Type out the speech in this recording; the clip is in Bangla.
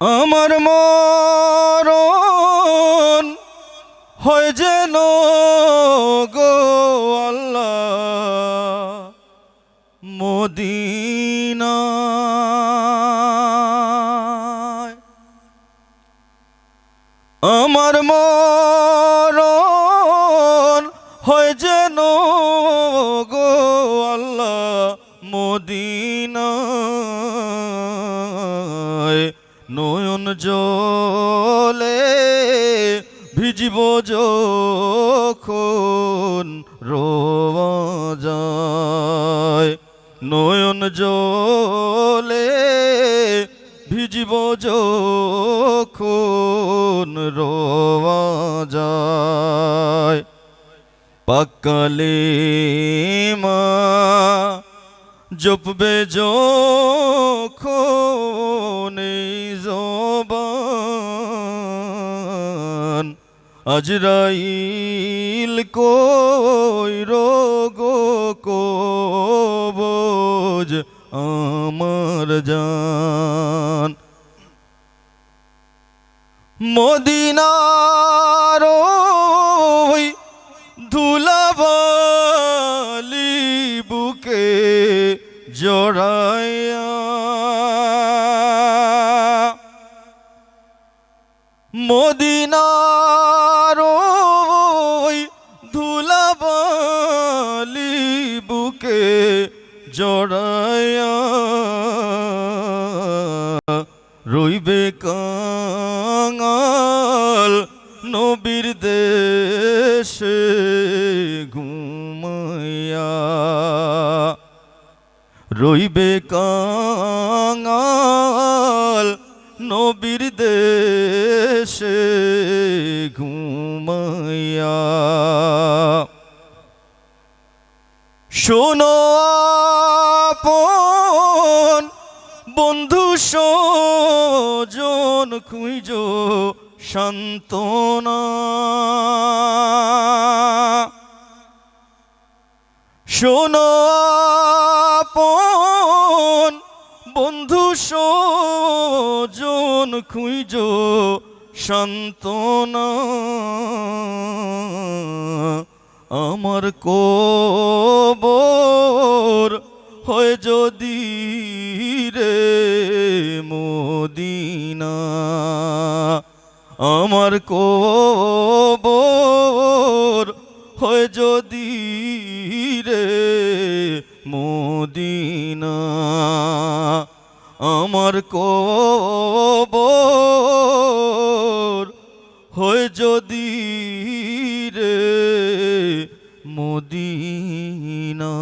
আমার মরণ হয় যেন গো আল্লাহ মদিনায়। আমার মরণ হয় যেন গো আল্লাহ মদিনায়। নয়ন জলে ভিজিব যখন যায়। নয়ন জলে ভিজিব যখন যায়। পাকালে মা জপবে যখন জবান আজরাইল কই রোগো কবজ আমার জান। মদিনার ধুলাবালি বুকে জড়াইয়া মদিনার ওই ধুলাবালি বুকে জড়াইয়া রইবে কাঙাল নবীর দেশে ঘুমাইয়া। রইবে কাঙাল নবীর দেশে ঘুমাইয়া। শোনো আপন বন্ধু সজন খুঁজ সান্তনা শোনো সজন খুঁজ সান্তনা আমার কবর হয় যদি রে মদিনা। আমার কবর হয় যদি রে মদিনা। আমার কবর হয়ে যদি রে মদিনা।